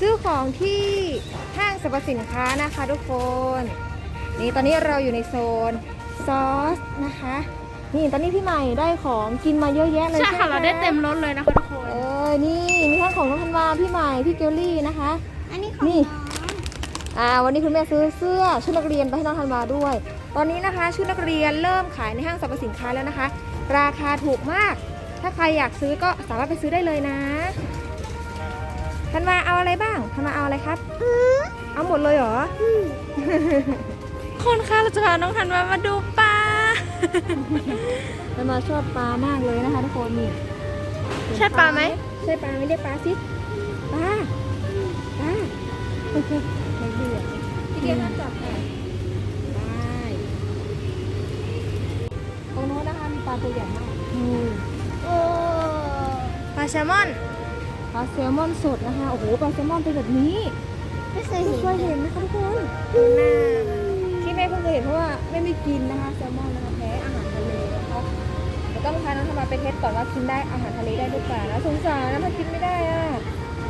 ซื้อของที่ห้างสรรพสินค้านะคะทุกคน นี่ตอนนี้เราอยู่ในโซนซอสนะคะ นี่ตอนนี้พี่ใหม่ได้ของกินมาเยอะแยะเลยใช่ใช่ไหมค่ะเราได้เต็มรถเลยนะคะทุกคนเออนี่มีทั้งของน้องธันวาพี่ใหม่พี่เกลลี่นะคะ อันนี้ของนี่ น้องอ่าวันนี้คุณแม่ซื้อเสื้อชุดนักเรียนไปให้น้องธันวาด้วย ตอนนี้นะคะชุดนักเรียนเริ่มขายในห้างสรรพสินค้าแล้วนะคะ ราคาถูกมาก ถ้าใครอยากซื้อก็สามารถไปซื้อได้เลยนะ อาอะไรครับ เอาหมดเลยเหรอ คนค่ะเราจะพาน้องธันวามาดูปลาธันวาชอบปลามากเลยนะคะทุกคนนี่ใช่ปลาไหมใช่ปลาไหม่เรียกปลาสิปลาปลาไม่เบื่อพี่เกียวน่าจับค่ะได้ตรงโน้นนะคะมีปลาตัวใหญ่มากนี่โอ้ปลาแซลมอนป ลาแซลมอนสดนะคะ โอ้โห ปลาแซลมอนเป็นแบบนี้ ไม่เคยไม่เห็นเคยเห็นนะคะทุกคนหน้าที่แม่เพิ่งเคยเห็นเพราะว่าไม่ไม่กินนะคะแซลมอนนะคะแพ้อาหารทะเลนะคะเดี๋ยวต้องพาน้องธรรมาไปเทสก่อนว่ากินได้อาหารทะเลได้หรือเปล่านะสงสารนะถ้ากินไม่ได้อะ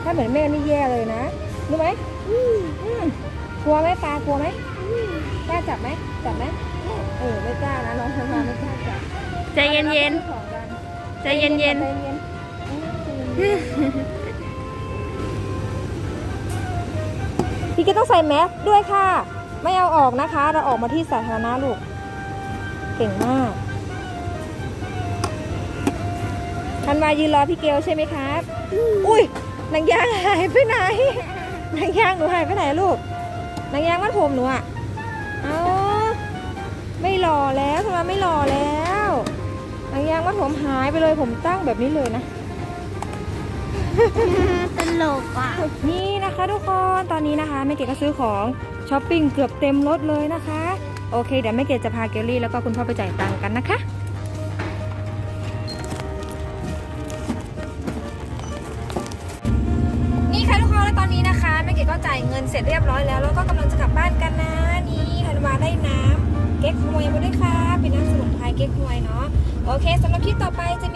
ถ้าเหมือนแม่นี่แย่เลยนะ รู้ไหมอืมกลัวไหมปลากลัวไหมกล้าจับไหมจับไหมเออไม่กล้านะน้องธรรมาไม่กล้าจับใจเย็นเย็นอาราไปซื้อของกันๆใจเย็นเย็นใจเย็นๆ พี่ก็ต้องใส่แมสด้วยค่ะ ไม่เอาออกนะคะ เราออกมาที่สาธารณะลูก เก่งมากทันวายืนรอพี่เกลใช่ไหมครับ อุ้ยหนังยางหายไปไหนหนังยางหนูหายไปไหนลูกหนังยางมัดผมหนูอะเอาไม่หล่อแล้วทันวาไม่หล่อแล้วหนังยางมัดผมหายไปเลยผมตั้งแบบนี้เลยนะ ตลกอะ นี่นะคะทุกคนตอนนี้นะคะแม่เกดก็ซื้อของช้อปปิ้งเกือบเต็มรถเลยนะคะ โอเคเดี๋ยวแม่เกดจะพาเกลลี่แล้วก็คุณพ่อไปจ่ายตังค์กันนะคะนี่ค่ะทุกคนแล้วตอนนี้นะคะแม่เกดก็จ่ายเงินเสร็จเรียบร้อยแล้วแล้วก็กำลังจะกลับบ้านกันนะนี่ธันวาได้น้ำเก๊กฮวยมาด้วยค่ะเป็นน้ำสมุนไพรเก๊กฮวยเนาะโอเคสำหรับคลิปต่อไปจะมี